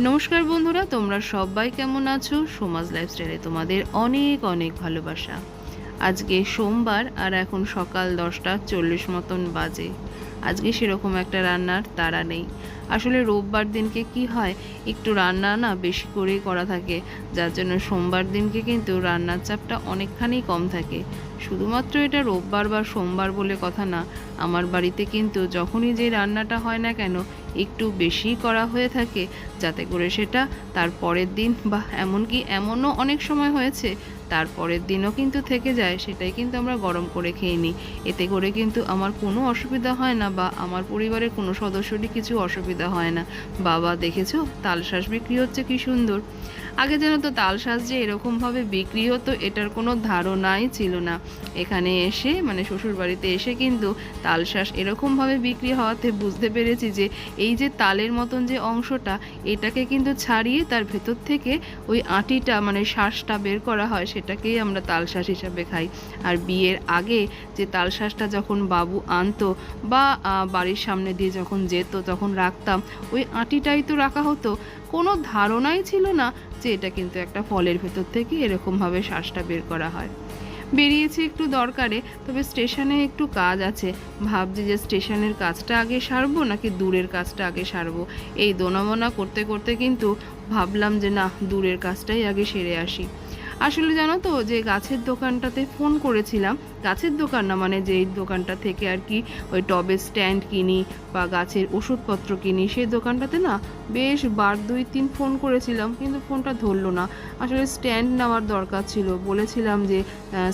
নমস্কার বন্ধুরা, তোমরা সবাই কেমন আছো? সমাজ লাইফস্টাইলে তোমাদের অনেক অনেক ভালোবাসা। আজকে সোমবার আর এখন সকাল দশটা চল্লিশ মতন বাজে। আজকে সেরকম একটা রান্নার তাড়া নেই। আসলে রোববার দিনকে কি হয়, একটু রান্না না বেশি করেই করা থাকে। যার জন্য সোমবার দিনকে কিন্তু রান্নার চাপটা অনেকখানি কম থাকে। শুধুমাত্র এটা রোববার বা সোমবার বলে কথা না, আমার বাড়িতে কিন্তু যখনই যে রান্নাটা হয় না কেন একটু বেশি করা হয়ে থাকে, যাতে করে সেটা তার পরের দিন বা এমনকি এমনও অনেক সময় হয়েছে তার পরের দিনও কিন্তু থেকে যায়, সেটাই কিন্তু আমরা গরম করে খেয়ে নিই। এতে করে কিন্তু আমার কোনো অসুবিধা হয় না বা আমার পরিবারের কোনো সদস্যরই কিছু অসুবিধা হয় না। বাবা, দেখেছ? তালশাঁস বিক্রি হচ্ছে কি সুন্দর। আগে যেন তো, তালশাঁস যে এরকমভাবে বিক্রি হতো, এটার কোনো ধারণাই ছিল না। এখানে এসে মানে শ্বশুর বাড়িতে এসে কিন্তু তালশাঁস এরকমভাবে বিক্রি হওয়াতে বুঝতে পেরেছি যে, এই যে তালের মতন যে অংশটা, এটাকে কিন্তু ছাড়িয়ে তার ভেতর থেকে ওই আটিটা মানে শ্বাসটা বের করা হয় সেটাকেই আমরা তালশাঁস হিসাবে খাই। আর বিয়ের আগে যে তালশাঁসটা যখন বাবু আনতো বা বাড়ির সামনে দিয়ে যখন যেত, তখন রাখতাম, ওই আটিটাই তো রাখা হতো। কোনো ধারণাই ছিল না যে এটা কিন্তু একটা ফলের ভেতর থেকে এরকমভাবে শ্বাসটা বের করা হয়। বেরিয়েছি একটু দরকারে, তবে স্টেশনে একটু কাজ আছে। ভাবছি যে স্টেশনের কাজটা আগে সারবো নাকি দূরের কাজটা আগে সারবো? এই দোনামোনা করতে করতে কিন্তু ভাবলাম যে না, দূরের কাজটাই আগে সেরে আসি। আসলে জানো তো যে গাছের দোকানটাতে ফোন করেছিলাম গাছের দোকান না মানে যেই দোকানটা থেকে আর কি ওই টবের স্ট্যান্ড কিনি বা গাছের ওষুধপত্র কিনি, সেই দোকানটাতে না বেশ বার দুই তিন ফোন করেছিলাম, কিন্তু ফোনটা ধরলো না। আসলে স্ট্যান্ড নেওয়ার দরকার ছিল। বলেছিলাম যে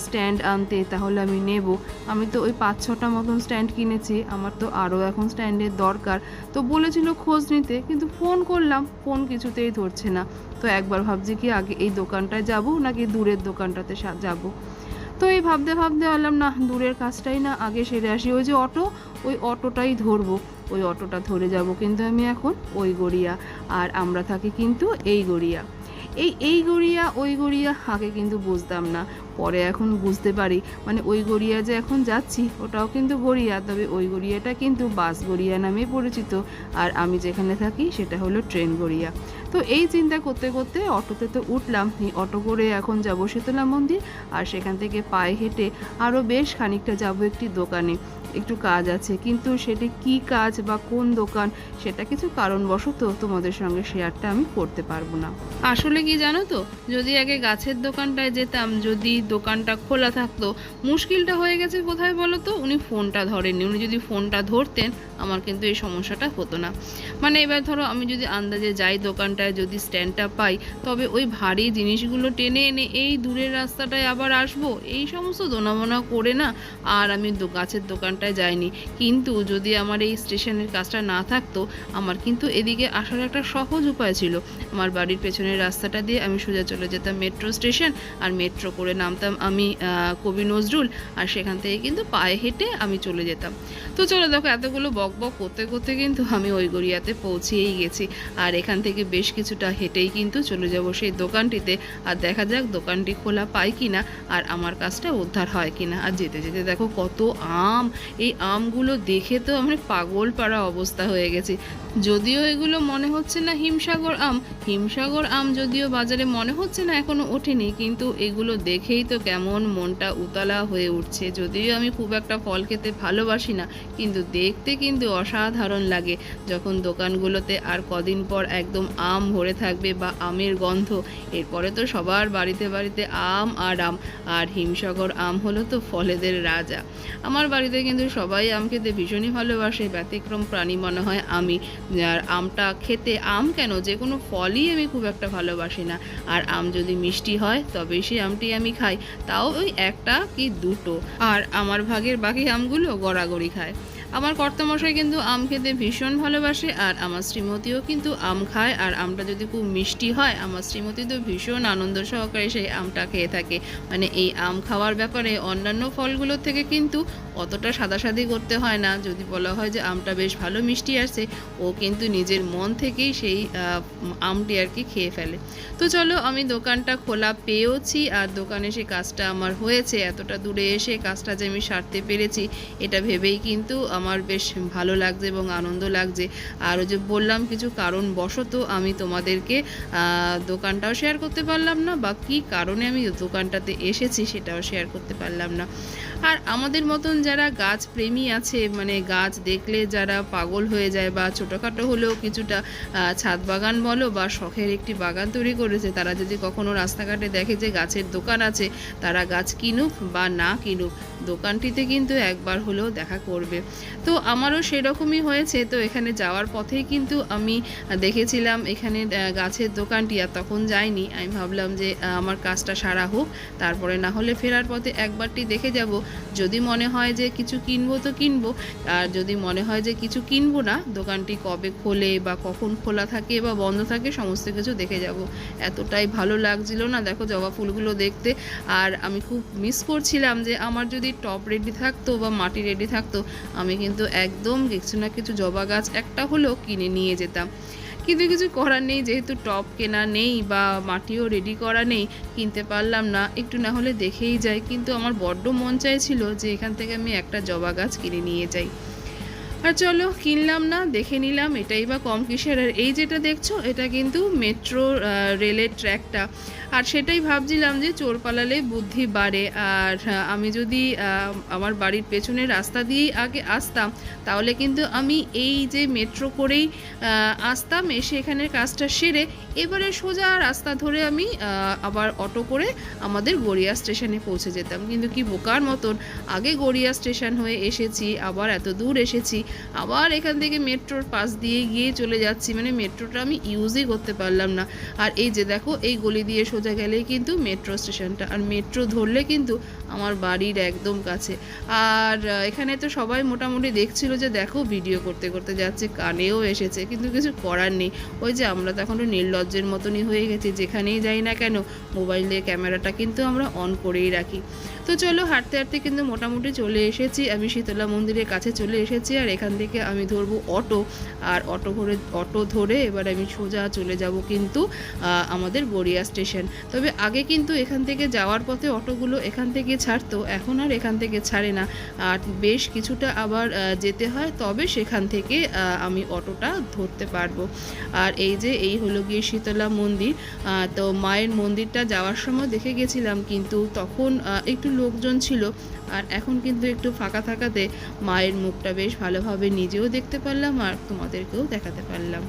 স্ট্যান্ড আনতে, তাহলে আমি নেব। আমি তো ওই পাঁচ ছটা মতন স্ট্যান্ড কিনেছি, আমার তো আরও এখন স্ট্যান্ডের দরকার। তো বলেছিল খোঁজ নিতে, কিন্তু ফোন করলাম ফোন কিছুতেই ধরছে না। তো একবার ভাবছি কি আগে এই দোকানটায় যাব, নাকি দূরের দোকানটাতে যাব? তো এই ভাবতে ভাবতে বললাম না দূরের কাজটাই না, আগে সেরে আসি। ওই যে অটো, ওই অটোটাই ধরবো। ওই অটোটা ধরে যাব কিন্তু আমি এখন ওই গড়িয়া, আর আমরা থাকি কিন্তু এই গড়িয়া। এই এই গড়িয়া, ওই গড়িয়া, আগে কিন্তু বুঝতাম না। পরে এখন বুঝতে পারি। মানে ওই গড়িয়া যে এখন যাচ্ছি, ওটাও কিন্তু গড়িয়া। তবে ওই গড়িয়াটা কিন্তু বাস গড়িয়া নামে পরিচিত। আর আমি যেখানে থাকি, সেটা হলো ট্রেন গড়িয়া। তো এই চিন্তা করতে করতে অটোতে তো উঠলাম। এই অটো করে এখন যাব শীতলা মন্দির। আর সেখান থেকে পায়ে হেঁটে আরও বেশ খানিকটা যাব একটি দোকানে। একটু কাজ আছে, কিন্তু সেটি কি কাজ বা কোন দোকান সেটা কিছু কারণবশত তোমাদের সঙ্গে শেয়ারটা আমি করতে পারব না। আসলে কি জানো তো? যদি আগে গাছের দোকানটায় যেতাম, যদি দোকানটা খোলা থাকতো, মুশকিলটা হয়ে গেছে কোথায় বলো তো? উনি ফোনটা ধরেননি। উনি যদি ফোনটা ধরতেন, আমার কিন্তু এই সমস্যাটা হতো না। মানে এবার ধরো আমি যদি আন্দাজে যাই দোকানটায় যদি স্ট্যান্ডটা পাই, তবে ওই ভারী জিনিসগুলো টেনে এনে এই দূরের রাস্তাটায় আবার আসব, এই সমস্ত দোনামোনা করে না, আর আমি গাছের দোকানটায় যাইনি কিন্তু যদি আমার এই স্টেশনের কাজটা না থাকতো, আমার কিন্তু এদিকে আসার একটা সহজ উপায় ছিল। আমার বাড়ির পেছনের রাস্তাটা দিয়ে আমি সোজা চলে যেতাম মেট্রো স্টেশন, আর মেট্রো করে নামতাম আমি কবি নজরুল, আর সেখান থেকে কিন্তু পায়ে হেঁটে আমি চলে যেতাম। তো চলো দেখো, এতগুলো বক বক করতে করতে কিন্তু আমি ওই গড়িয়াতে পৌঁছেই গেছি। আর এখান থেকে বেশ কিছুটা হেঁটেই কিন্তু চলে যাব সেই দোকানটিতে। আর দেখা যাক দোকানটি খোলা পাই কিনা, আর আমার কাজটা উদ্ধার হয় কিনা। আর যেতে যেতে দেখো কত আম এই আমগুলো দেখে তো আমার পাগল পাড়া অবস্থা হয়ে গেছে। যদিও এগুলো মনে হচ্ছে না হিমসাগর আম হিমসাগর আম যদিও বাজারে মনে হচ্ছে না এখনও ওঠেনি, কিন্তু এগুলো দেখেই তো কেমন মনটা উতলা হয়ে উঠছে। যদিও আমি খুব একটা ফল খেতে ভালোবাসি না, কিন্তু দেখতে কিন্তু অসাধারণ লাগে। যখন দোকানগুলোতে আর কদিন পর একদম আম ভরে থাকবে বা আমের গন্ধ, এরপরে তো সবার বাড়িতে বাড়িতে আম আর আম, আর হিমসাগর আম হলো তো ফলেদের রাজা। আমার বাড়িতে কিন্তু সবাই আম খেতে ভীষণই ভালোবাসে, ব্যতিক্রম প্রাণী মনে হয় আমি। আর আমটা খেতে, আম কেন? যে কোনো ফলই আমি খুব একটা ভালোবাসি না। আর আম যদি মিষ্টি হয় তবে সেই আমটি আমি খাই। তাও ওই একটা কি দুটো। আর আমার ভাগের বাকি আমগুলো গড়াগড়ি খায়। আমার কর্তামশাই কিন্তু আম খেতে ভীষণ ভালোবাসে আর আমার শ্রীমতীও কিন্তু আম খায় আর আমটা যদি খুব মিষ্টি হয়, আমার শ্রীমতী তো ভীষণ আনন্দ সহকারে সেই আমটা খেয়ে থাকে। মানে এই আম খাওয়ার ব্যাপারে অন্যান্য ফলগুলোর থেকে কিন্তু অতটা সাদাসাদি করতে হয় না। যদি বলা হয় যে আমটা বেশ ভালো মিষ্টি আসছে ও কিন্তু নিজের মন থেকেই সেই আমটি আর কি খেয়ে ফেলে। তো চলো আমি দোকানটা খোলা পেয়েওছি আর দোকানে সে কাজটা আমার হয়েছে। এতটা দূরে এসে কাজটা যে আমি সারতে পেরেছি, এটা ভেবেই কিন্তু আমার বেশ ভালো লাগছে এবং আনন্দ লাগছে। আর ওই যে বললাম কিছু কারণ বশত আমি তোমাদেরকে দোকানটাও শেয়ার করতে পারলাম না বা কী কারণে আমি দোকানটাতে এসেছি সেটাও শেয়ার করতে পারলাম না। আর আমাদের মতন যারা গাছ প্রেমী আছে মানে গাছ দেখলে যারা পাগল হয়ে যায় বা ছোটোখাটো হলেও কিছুটা ছাদ বাগান বলো বা শখের একটি বাগান তৈরি করেছে, তারা যদি কখনো রাস্তাঘাটে দেখে যে গাছের দোকান আছে, তারা গাছ কিনুক বা না কিনুক, দোকানটিতে কিন্তু একবার হলেও দেখা করবে। তো আমারও সেরকমই হয়েছে। তো এখানে যাওয়ার পথেই কিন্তু আমি দেখেছিলাম এখানে গাছের দোকানটি আর তখন যাইনি। আমি ভাবলাম যে আমার কাজটা সারা হোক, তারপরে না হলে ফেরার পথে একবারটি দেখে যাব। যদি মনে হয় যে কিছু কিনবো তো কিনবো, আর যদি মনে হয় যে কিছু কিনবো না, দোকানটি কবে খোলে বা কখন খোলা থাকে বা বন্ধ থাকে, সমস্ত কিছু দেখে যাব। এতটাই ভালো লাগছিল না, দেখো জবা ফুলগুলো দেখতে। আর আমি খুব মিস করছিলাম যে, আমার যদি টপ রেডি থাকতো বা মাটি রেডি থাকতো, আমি কিন্তু একদম কিছু না কিছু জবা গাছ একটা হলেও কিনে নিয়ে যেতাম। কিন্তু কিছু করার নেই, যেহেতু টপ কেনা নেই বা মাটিও রেডি করা নেই, কিনতে পারলাম না। একটু না হলে দেখেই যাই। কিন্তু আমার বড্ড মন চাইছিল যে এখান থেকে আমি একটা জবা গাছ কিনে নিয়ে যাই। আর চলো, কিনলাম না, দেখে নিলাম, এটাই বা কম কিসের। আর এই যেটা দেখছ, এটা কিন্তু মেট্রো রেলের ট্র্যাকটা। আর সেটাই ভাবছিলাম যে চোর পালালে বুদ্ধি বাড়ে। আর আমি যদি আমার বাড়ির পেছনের রাস্তা দিয়েই আগে আসতাম, তাহলে কিন্তু আমি এই যে মেট্রো করেই আসতাম, এসে এখানের কাজটা সেরে, এবারে সোজা রাস্তা ধরে আমি আবার অটো করে আমাদের গড়িয়া স্টেশনে পৌঁছে যেতাম। কিন্তু কি বোকার মতন, আগে গড়িয়া স্টেশন হয়ে এসেছি, আবার এত দূর এসেছি আবার এখান থেকে মেট্রোর পাশ দিয়ে গিয়ে চলে যাচ্ছি। মানে মেট্রোটা আমি ইউজই করতে পারলাম না। আর এই যে দেখো, এই গলি দিয়ে সোজা গেলেই কিন্তু মেট্রো স্টেশনটা। আর মেট্রো ধরলে কিন্তু আমার বাড়ির একদম কাছে। আর এখানে তো সবাই মোটামুটি দেখছিল যে দেখো ভিডিও করতে করতে যাচ্ছে, কানেও এসেছে। কিন্তু কিছু করার নেই। ওই যে আমরা তো এখনও নির্লজ্জের মতনই হয়ে গেছি। যেখানেই যাই না কেন মোবাইলের ক্যামেরাটা কিন্তু আমরা অন করেই রাখি। তো চলো, হাঁটতে হাঁটতে কিন্তু মোটামুটি চলে এসেছি। আমি শীতলা মন্দিরের কাছে চলে এসেছি আর এখান থেকে আমি ধরবো অটো। আর অটো করে, অটো ধরে এবার আমি সোজা চলে যাব কিন্তু আমাদের গড়িয়া স্টেশন। তবে আগে কিন্তু এখান থেকে যাওয়ার পথে অটোগুলো এখান থেকে ছাড়তো, এখন আর এখান থেকে ছাড়ে না। আর বেশ কিছুটা আবার যেতে হয়, তবে সেখান থেকে আমি অটোটা ধরতে পারব। আর এই যে, এই হলো গিয়ে শীতলা মন্দির। তো মায়ের মন্দিরটা যাওয়ার সময় দেখে গেছিলাম কিন্তু তখন একটু লোকজন ছিল। আর এখন কিন্তু একটু ফাঁকা থাকাতে মায়ের মুখটা বেশ ভালোভাবে নিজেও দেখতে পারলাম আর তোমাদেরকেও দেখাতে পারলাম।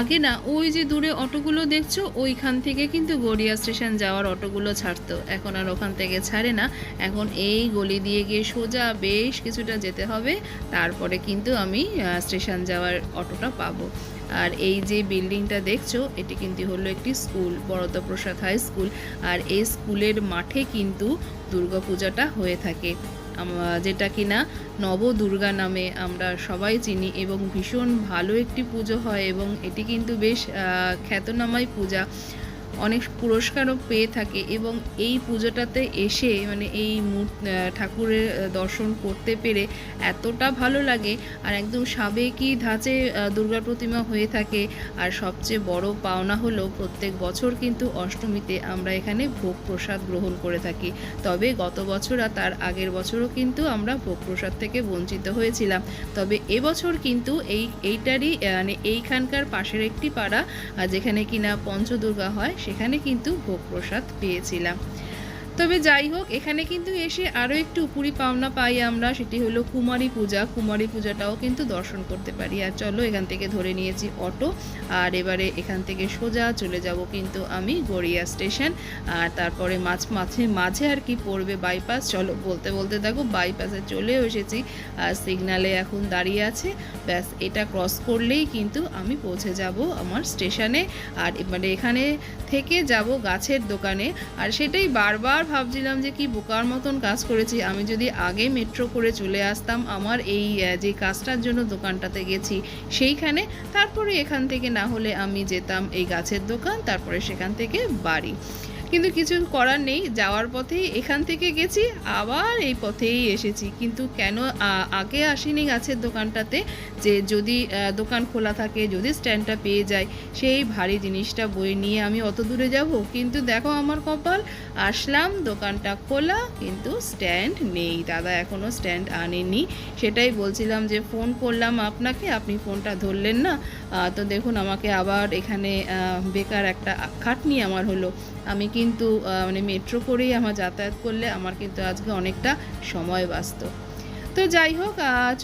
আগে না, ওই যে দূরে অটোগুলো দেখছ, ওইখান থেকে কিন্তু গড়িয়া স্টেশন যাওয়ার অটোগুলো ছাড়তো। এখন আর ওখান থেকে ছাড়ে না। এখন এই গলি দিয়ে গিয়ে সোজা বেশ কিছুটা যেতে হবে। তারপরে কিন্তু আমি স্টেশন যাওয়ার অটোটা পাবো। আর এই যে বিল্ডিংটা দেখছ, এটি কিন্তু হলো একটি স্কুল বরদপ্রসাদ হাই স্কুল। আর এই স্কুলের মাঠে কিন্তু দুর্গাপূজাটা হয়ে থাকে। যেটা কিনা নবদুর্গা নামে আমরা সবাই চিনি এবং ভীষণ ভালো একটি পুজো হয় এবং এটি কিন্তু বেশ খ্যাতনামাই পূজা। অনেক পুরস্কারও পেয়ে থাকে এবং এই পুজোটাতে এসে মানে এই ঠাকুরের দর্শন করতে পেরে এতটা ভালো লাগে আর একদম সাবেকি ধাঁচে দুর্গা প্রতিমা হয়ে থাকে। আর সবচেয়ে বড় পাওনা হলো প্রত্যেক বছর কিন্তু অষ্টমীতে আমরা এখানে ভোগ প্রসাদ গ্রহণ করে থাকি। তবে গত বছর আর তার আগের বছরও কিন্তু আমরা ভোগ প্রসাদ থেকে বঞ্চিত হয়েছিলাম। তবে এবছর কিন্তু এই, এইটারই মানে এইখানকার পাশের একটি পাড়া যেখানে কিনা পঞ্চদুর্গা হয় সেখানে কিন্তু ভোগ প্রসাদ পেয়েছিলাম। তবে যাই হোক, এখানে কিন্তু এসে আরও একটু উপরি পাওনা পাই আমরা, সেটি হলো কুমারী পূজা। কুমারী পূজাটাও কিন্তু দর্শন করতে পারি। আর চলো, এখান থেকে ধরে নিয়েছি অটো। আর এবারে এখান থেকে সোজা চলে যাব কিন্তু আমি গড়িয়া স্টেশন। আর তারপরে মাঝ মাঝে মাঝে আর কি পড়বে বাইপাস চলো, বলতে বলতে দেখো বাইপাসে চলেও এসেছি। আর সিগনালে এখন দাঁড়িয়ে আছে। ব্যাস, এটা ক্রস করলেই কিন্তু আমি পৌঁছে যাব আমার স্টেশনে। আর মানে এখানে থেকে যাব গাছের দোকানে। আর সেটাই বারবার ভাবছিলাম যে কি বোকার মতন কাজ করেছি। আমি যদি আগে মেট্রো করে চলে আসতাম, আমার এই যে কাজটার জন্য দোকানটাতে গেছি, সেইখানে। তারপরে এখান থেকে না হলে আমি যেতাম এই গাছের দোকান, তারপরে সেখান থেকে বাড়ি। কিন্তু কিছু করার নেই, যাওয়ার পথেই এখান থেকে গেছি, আবার এই পথেই এসেছি। কিন্তু কেন আগে আসিনি গাছের দোকানটাতে? যে যদি দোকান খোলা থাকে, যদি স্ট্যান্ডটা পেয়ে যায়, সেই ভারী জিনিসটা বই নিয়ে আমি অত দূরে যাব। কিন্তু দেখো আমার কপাল, আসলাম, দোকানটা খোলা, কিন্তু স্ট্যান্ড নেই। দাদা এখনও স্ট্যান্ড আনেনি। সেটাই বলছিলাম যে ফোন করলাম আপনাকে, আপনি ফোনটা ধরলেন না। তো দেখুন আমাকে আবার এখানে বেকার একটা খাটনি আমার হলো। আমি কিন্তু মানে মেট্রো করেই আমার যাতায়াত করলে আমার কিন্তু আজকে অনেকটা সময় বাঁচত। তো যাই হোক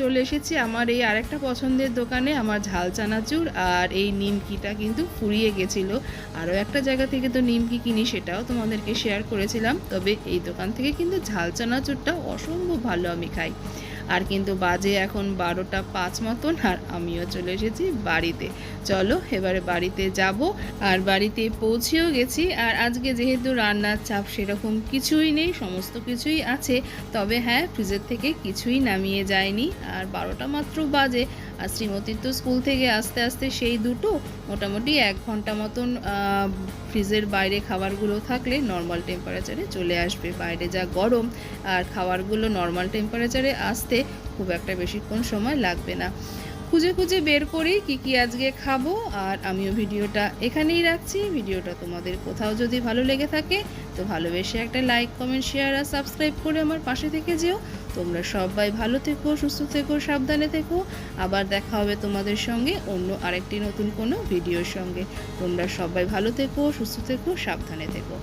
চলে এসেছি আমার এই আরেকটা পছন্দের দোকানে, আমার ঝাল চানাচুর আর এই নিমকিটা কিন্তু ফুরিয়ে গেছিল। আরও একটা জায়গা থেকে তো নিমকি কিনি সেটাও তোমাদেরকে শেয়ার করেছিলাম, তবে এই দোকান থেকে কিন্তু ঝাল চানাচুরটা অসম্ভব ভালো আমি খাই। আর কিন্তু বাজে এখন বারোটা পাঁচ মতন আর আমিও চলে এসেছি বাড়িতে। চলো এবারে বাড়িতে যাব আর বাড়িতে পৌঁছেও গেছি আর আজকে যেহেতু রান্নার চাপ সেরকম কিছুই নেই, সমস্ত কিছুই আছে, তবে হ্যাঁ ফ্রিজের থেকে কিছুই নামিয়ে যায়নি। আর বারোটা মাত্র বাজে আর শ্রীমতীর তো স্কুল থেকে আস্তে আস্তে সেই দুটো মোটামুটি এক ঘণ্টা মতন ফ্রিজের বাইরে খাবারগুলো থাকলে নর্মাল টেম্পারেচারে চলে আসবে। বাইরে যা গরম, আর খাবারগুলো নর্মাল টেম্পারেচারে আসতে খুব একটা বেশিক্ষণ সময় লাগবে না। খুঁজে খুঁজে বের করি কি কি আজকে খাব, আর আমিও ভিডিওটা এখানেই রাখছি। ভিডিওটা তোমাদের কোথাও যদি ভালো লেগে থাকে, তো ভালোবেসে একটা লাইক কমেন্ট শেয়ার আর সাবস্ক্রাইব করে আমার পাশে থেকে যেও। তোমরা সবাই ভালো থেকো, সুস্থ থেকো, সাবধানে থেকো। আবার দেখা হবে তোমাদের সঙ্গে অন্য আরেকটি নতুন কোনো ভিডিওর সঙ্গে। তোমরা সবাই ভালো থেকো, সুস্থ থেকো, সাবধানে থেকো।